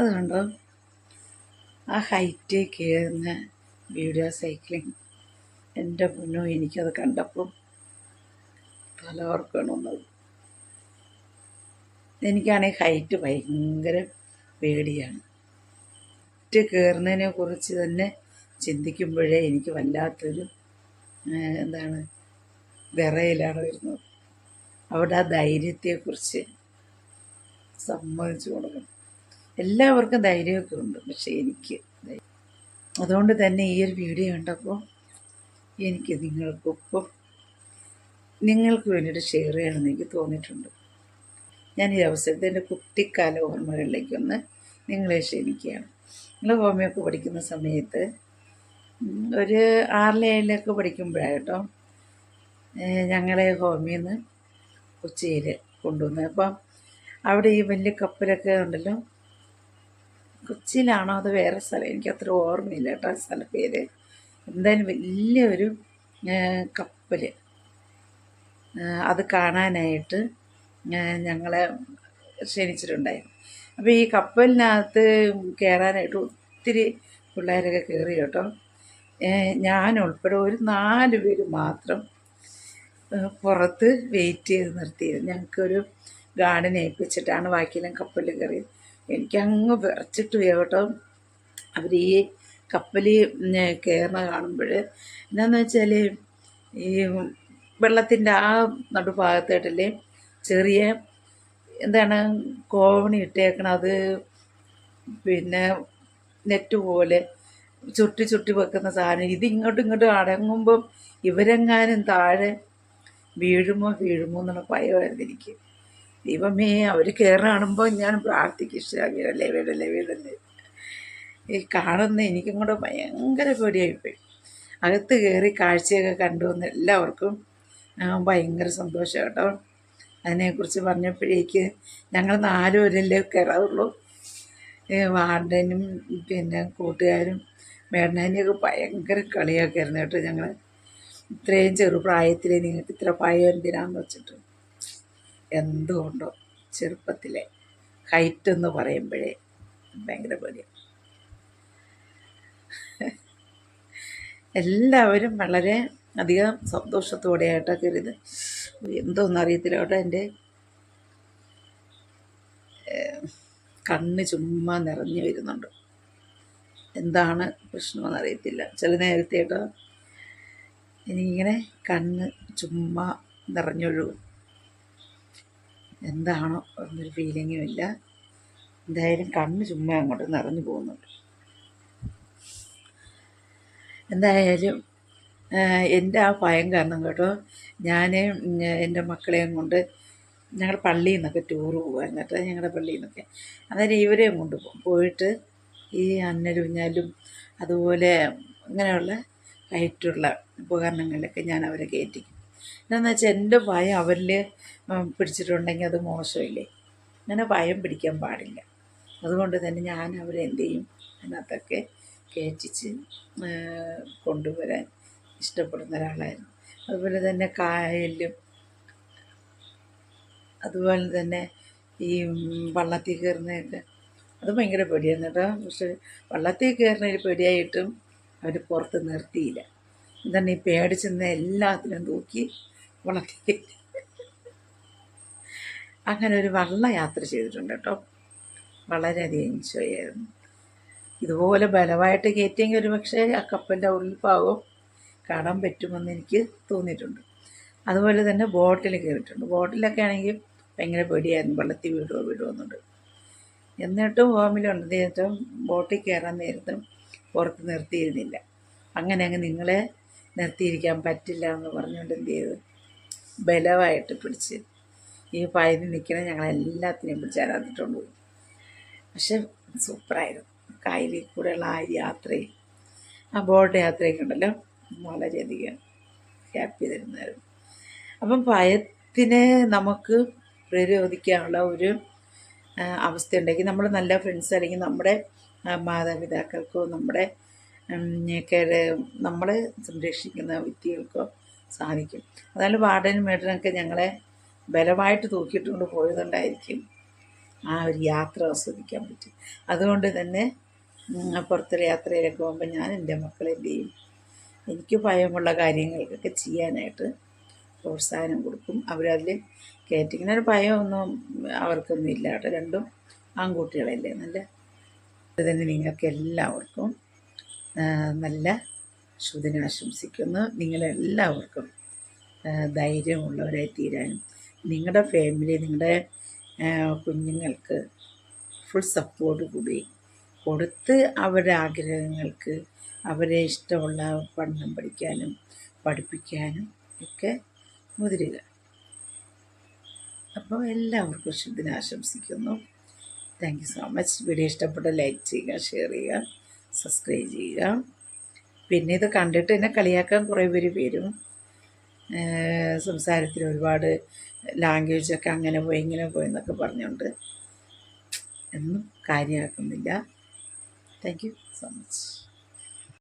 അതുകൊണ്ടോ ആ ഹൈറ്റ് കയറുന്ന video cycling എന്റെ മുന്നോ എനിക്കത് കണ്ടപ്പോൾ തലവർക്കണമെന്നത് എനിക്കാണെങ്കിൽ ഹൈറ്റ് ഭയങ്കര പേടിയാണ്. ഹൈറ്റ് കയറുന്നതിനെ കുറിച്ച് തന്നെ ചിന്തിക്കുമ്പോഴേ എനിക്ക് വല്ലാത്തൊരു എന്താണ് വിറയിലാണ് വരുന്നത്. അവിടെ ആ ധൈര്യത്തെക്കുറിച്ച് സമ്മതിച്ചു കൊടുക്കണം എല്ലാവർക്കും ധൈര്യമൊക്കെ ഉണ്ട്. പക്ഷേ എനിക്ക് അതുകൊണ്ട് തന്നെ ഈ ഒരു വീഡിയോ കണ്ടപ്പോൾ എനിക്ക് നിങ്ങൾക്കൊപ്പം നിങ്ങൾക്ക് വേണ്ടിയിട്ട് ഷെയർ ചെയ്യണമെന്ന് എനിക്ക് തോന്നിയിട്ടുണ്ട്. ഞാൻ ഈ അവസരത്തിൽ എന്റെ കുട്ടിക്കാല ഓർമ്മകളിലേക്കൊന്ന് നിങ്ങളെ ക്ഷണിക്കുകയാണ്. നിങ്ങൾ ഹോമിയൊക്കെ പഠിക്കുന്ന സമയത്ത് ഒരു ആറിലെ ഏഴിലൊക്കെ പഠിക്കുമ്പോഴാട്ടോ ഞങ്ങളെ ഹോമിയിൽ നിന്ന് കൊച്ചിയിൽ കൊണ്ടുവന്നത്. അപ്പം അവിടെ ഈ വലിയ കപ്പലൊക്കെ ഉണ്ടല്ലോ കൊച്ചിയിലാണോ അത് വേറെ സ്ഥലം? എനിക്ക് അത്ര ഓർമ്മയില്ല കേട്ടോ ആ സ്ഥല പേര്. എന്തായാലും വലിയൊരു കപ്പൽ അത് കാണാനായിട്ട് ഞങ്ങളെ ക്ഷണിച്ചിട്ടുണ്ടായിരുന്നു. അപ്പോൾ ഈ കപ്പലിനകത്ത് കയറാനായിട്ട് ഒത്തിരി പിള്ളേരൊക്കെ കയറി കേട്ടോ. ഞാൻ ഉൾപ്പെടെ ഒരു നാല് പേര് മാത്രം പുറത്ത് വെയിറ്റ് ചെയ്ത് നിർത്തിയത്. ഞങ്ങൾക്കൊരു ഗാർഡൻ ഏൽപ്പിച്ചിട്ടാണ് ബാക്കിയെല്ലാം കപ്പലിൽ കയറി എനിക്കങ്ങ് വിറച്ചിട്ട് കേട്ടോ. അവർ ഈ കപ്പലിൽ കയറുന്ന കാണുമ്പോൾ എന്താണെന്ന് വെച്ചാൽ ഈ വെള്ളത്തിന്റെ ആ നടുഭാഗത്തായിട്ടല്ലേ ചെറിയ എന്താണ് കോവണി ഇട്ടേക്കണം അത് പിന്നെ നെറ്റ് പോലെ ചുട്ടി ചുട്ടി വെക്കുന്ന സാധനം. ഇത് ഇങ്ങോട്ടും ഇങ്ങോട്ടും അടങ്ങുമ്പം ഇവരെങ്ങാനും താഴെ വീഴുമോ വീഴുമോ എന്നുള്ള ഭയമായിരുന്നു എനിക്ക്. ദൈവമേ അവർ കയറി ഞാൻ പ്രാർത്ഥിക്കും "ഈശ്വരാ, വീടല്ലേ വീഴല്ലേ ഈ കാണുന്ന എനിക്കും കൂടെ ഭയങ്കര പേടിയായിപ്പോയി. അകത്ത് കയറി കാഴ്ചയൊക്കെ കണ്ടു വന്ന എല്ലാവർക്കും ഭയങ്കര സന്തോഷം കേട്ടോ. അതിനെക്കുറിച്ച് പറഞ്ഞപ്പോഴേക്ക് ഞങ്ങൾ നാലുപേരല്ലേ കയറാറുള്ളൂ. വാർഡനും പിന്നെ കൂട്ടുകാരും മേടനാനിയൊക്കെ ഭയങ്കര കളിയാക്കിയായിരുന്നു കേട്ടോ ഞങ്ങൾ ഇത്രയും ചെറുപ്രായത്തിൽ നിങ്ങൾക്ക് ഇത്ര ഭയം എന്തിനാന്ന് വെച്ചിട്ട്. എന്തുകൊണ്ടോ ചെറുപ്പത്തിലെ ഹൈറ്റ് എന്ന് പറയുമ്പോഴേ ഭയങ്കര പേടിയാണ് എല്ലാവരും വളരെ അധികം സന്തോഷത്തോടെയായിട്ടൊക്കെ ഇത് എന്തോന്നറിയത്തില്ല കേട്ടോ എന്റെ കണ്ണ് ചുമ്മാ നിറഞ്ഞു വരുന്നുണ്ട്. എന്താണ് പ്രശ്നമെന്ന് അറിയത്തില്ല. ചില നേരത്തെ കേട്ടോ എനിക്കിങ്ങനെ കണ്ണ് ചുമ്മാ നിറഞ്ഞൊഴുകും. എന്താണോ എന്നൊരു ഫീലിങ്ങും ഇല്ല. എന്തായാലും കണ്ണ് ചുമ്മാ അങ്ങോട്ട് നിറഞ്ഞു പോകുന്നുണ്ട്. എന്തായാലും എന്റെ ആ ഭയം കാരണം കേട്ടോ ഞാൻ എന്റെ മക്കളെയും കൊണ്ട് ഞങ്ങൾ പള്ളിയിൽ നിന്നൊക്കെ ടൂറ് പോകാൻ കേട്ടോ ഞങ്ങളുടെ പള്ളിയിൽ നിന്നൊക്കെ അന്നേരം ഇവരെയും കൊണ്ട് പോയിട്ട് ഈ അന്നലുഞ്ഞാലും അതുപോലെ ഇങ്ങനെയുള്ള ഹൈറ്റുള്ള ഉപകരണങ്ങളിലൊക്കെ ഞാൻ അവരെ കയറ്റിക്കും. എന്താണെന്ന് വെച്ചാൽ എന്റെ ഭയം അവരിൽ പിടിച്ചിട്ടുണ്ടെങ്കിൽ അത് മോശമില്ലേ? അങ്ങനെ ഭയം പിടിക്കാൻ പാടില്ല. അതുകൊണ്ട് തന്നെ ഞാൻ അവരെ എന്ത് ചെയ്യും? അതിനകത്തൊക്കെ കയറ്റിച്ച് കൊണ്ടുവരാൻ ഇഷ്ടപ്പെടുന്ന ഒരാളായിരുന്നു. അതുപോലെ തന്നെ കായലും അതുപോലെ തന്നെ ഈ വള്ളത്തിൽ കയറുന്നതൊക്കെ അത് ഭയങ്കര പേടിയായിരുന്നു കേട്ടോ. പക്ഷെ വള്ളത്തിൽ കയറുന്നതിൽ പേടിയായിട്ടും അവർ പുറത്ത് നിർത്തിയില്ല. എന്താണ് ഈ പേടിച്ചെന്ന് എല്ലാത്തിനും തൂക്കി കയറ്റി അങ്ങനെ ഒരു വള്ള യാത്ര ചെയ്തിട്ടുണ്ട് കേട്ടോ. വളരെയധികം എൻജോയ് ആയിരുന്നു. ഇതുപോലെ ബലമായിട്ട് കയറ്റിയെങ്കിൽ ഒരു പക്ഷേ ആ കപ്പലിന്റെ ഉൾഭാഗവും കാണാൻ പറ്റുമെന്ന് എനിക്ക് തോന്നിയിട്ടുണ്ട്. അതുപോലെ തന്നെ ബോട്ടിൽ കയറിയിട്ടുണ്ട്. ബോട്ടിലൊക്കെ ആണെങ്കിൽ ഭയങ്കര പേടിയായിരുന്നു. വെള്ളത്തിൽ വീടുമോ വീടുമോ എന്നുണ്ട്. എന്നിട്ടും ഹോമിലുണ്ട് നേരത്തും ബോട്ടിൽ കയറാൻ നേരത്തും പുറത്ത് നിർത്തിയിരുന്നില്ല. അങ്ങനെ അങ്ങ് നിങ്ങളെ നിർത്തിയിരിക്കാൻ പറ്റില്ല എന്ന് പറഞ്ഞുകൊണ്ട് എന്ത് ചെയ്തു? ബലമായിട്ട് പിടിച്ച്. ഈ പയതി നിൽക്കണ ഞങ്ങളെല്ലാത്തിനെയും പിടിച്ച് അതിനകത്തിട്ടുണ്ട് പോയി. പക്ഷെ സൂപ്പറായിരുന്നു. കായലിൽ കൂടെയുള്ള ആ യാത്രയും ആ ബോട്ട് യാത്രയൊക്കെ ഉണ്ടല്ലോ വളരെയധികം ഹാപ്പി തരുന്നതായിരുന്നു. അപ്പം ഭയത്തിനെ നമുക്ക് പ്രതിരോധിക്കാനുള്ള ഒരു അവസ്ഥ ഉണ്ടെങ്കിൽ നമ്മൾ നല്ല ഫ്രണ്ട്സ് അല്ലെങ്കിൽ നമ്മുടെ മാതാപിതാക്കൾക്കോ നമ്മുടെ നമ്മളെ സംരക്ഷിക്കുന്ന വ്യക്തികൾക്കോ സാധിക്കും. അതായത് വാർഡനും മേഡനൊക്കെ ഞങ്ങളെ ബലമായിട്ട് തൂക്കിയിട്ടുകൊണ്ട് പോയതുകൊണ്ടായിരിക്കും ആ ഒരു യാത്ര ആസ്വദിക്കാൻ പറ്റും അതുകൊണ്ട് തന്നെ പുറത്തുള്ള യാത്രയിലൊക്കെ പോകുമ്പോൾ ഞാൻ എന്റെ മക്കളെ എനിക്ക് ഭയമുള്ള കാര്യങ്ങൾക്കൊക്കെ ചെയ്യാനായിട്ട് പ്രോത്സാഹനം കൊടുക്കും. അവരതിൽ കയറ്റി ഒരു ഭയമൊന്നും അവർക്കൊന്നും ഇല്ല കേട്ടോ. രണ്ടും ആൺകുട്ടികളല്ലേ? നല്ല അത് തന്നെ നിങ്ങൾക്ക് എല്ലാവർക്കും ആ, നല്ല ആശംസിക്കുന്നു. നിങ്ങളെല്ലാവർക്കും ധൈര്യമുള്ളവരായി തീരാനും. നിങ്ങളുടെ ഫാമിലി നിങ്ങളുടെ കുഞ്ഞുങ്ങൾക്ക് ഫുൾ സപ്പോർട്ട് കൂടി. കൊടുത്ത് അവരുടെ ആഗ്രഹങ്ങൾക്ക് അവരെ ഇഷ്ടമുള്ള പഠനം പഠിക്കാനും പഠിപ്പിക്കാനും ഒക്കെ മുതിരുക. അപ്പോൾ എല്ലാവർക്കും ശുദ്ധനാശംസിക്കുന്നു thank you so much video ഇഷ്ടപ്പെട്ട ലൈക്ക് ചെയ്യുക ഷെയർ ചെയ്യുക സബ്സ്ക്രൈബ് ചെയ്യുക. പിന്നെ ഇത് കണ്ടിട്ട് എന്നെ കളിയാക്കാൻ കുറേ പേര് വരും. സംസാരത്തിൽ ഒരുപാട് ലാംഗ്വേജൊക്കെ അങ്ങനെ പോയി ഇങ്ങനെ പോയി എന്നൊക്കെ പറഞ്ഞുകൊണ്ട് ഒന്നും കാര്യമാക്കുന്നില്ല. Thank you so much